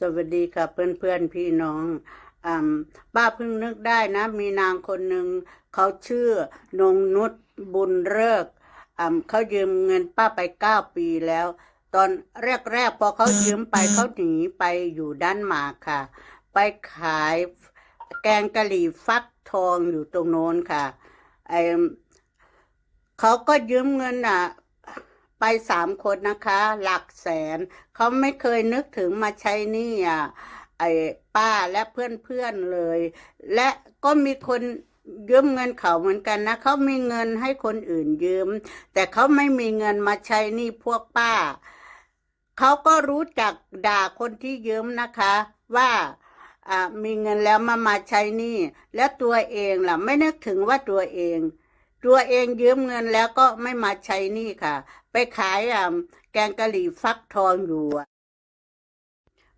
สวัสดีค่ะเพื่อนเพื่อนๆพี่น้องอป้าเพิ่งนึกได้นะ มีนางคนหนึ่งเขาชื่อนงนุชบุญเลิกเขายืมเงินป้าไปเก้าปีแล้ว ตอนแรกๆพอเขายืมไปเขาหนีไปอยู่ด้านมากค่ะ ไปขายแกงกะหรี่ฟักทองอยู่ตรงโน้นค่ะไอเขาก็ยืมเงินอะ ไปสามคนนะคะ หลักแสน เขาไม่เคยนึกถึงมาใช้หนี่อะไอ้ป้าและเพื่อนๆเลย และก็มีคนยืมเงินเขาเหมือนกันนะเขามีเงินให้คนอื่นยืม แต่เขาไม่มีเงินมาใช้หนี่พวกป้าเขาก็รู้จักด่าคนที่ยืมนะคะ ว่าอ่ามีเงินแล้วมามาใช้หนี้แล้วตัวเองล่ะ ไม่นึกถึงว่าตัวเอง ตัวเองยืมเงินแล้วก็ไม่มาใช้นี้ค่ะ ไปขายอ่าแกงกะหรี่ฟักทองอยู่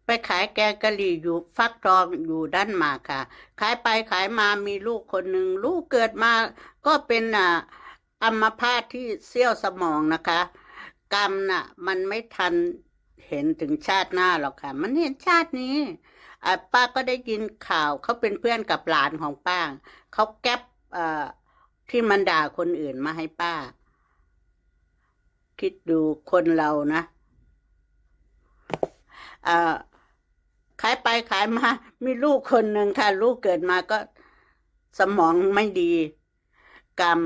ไปขายแกงกะหรี่อยู่ฟักทองอยู่ด้านมาค่ะ ขายไปขายมามีลูกคนหนึ่งลูกเกิดมาก็เป็นอ่าอัมพาตที่เสี้ยวสมองนะคะ กรรมน่ะ มันไม่ทันเห็นถึงชาติหน้าหรอกค่ะ มันเห็นชาตินี้ป้าก็ได้ยินข่าวเขาเป็นเพื่อนกับหลานของป้าเขาแก๊ปอ่อ ที่มันด่าคนอื่นมาให้ป้า คิดดูคนเรานะเอ่อขายไปขายมา มีลูกคนหนึ่งค่ะ ลูกเกิดมาก็สมองไม่ดีกรรม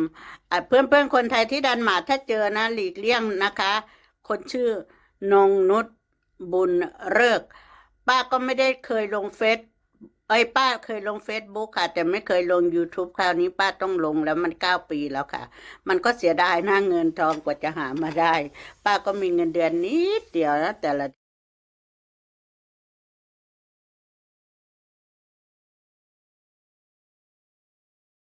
เพื่อนเพื่อนคนไทยที่ดันมาถ้าเจอนะ หลีกเลี่ยงนะคะ คนชื่อนงนุชบุญเลิก ป้าก็ไม่ได้เคยลงเฟซ เอ้ยป้าเคยลงเฟซบุ๊กค่ะ แต่ไม่เคยลง YouTube คราวนี้ป้าต้องลงแล้วมันเก้าปีแล้วค่ะ มันก็เสียดายหน้าเงินทองกว่าจะหามาได้ ป้าก็มีเงินเดือนนิดเดียวนะแต่ละ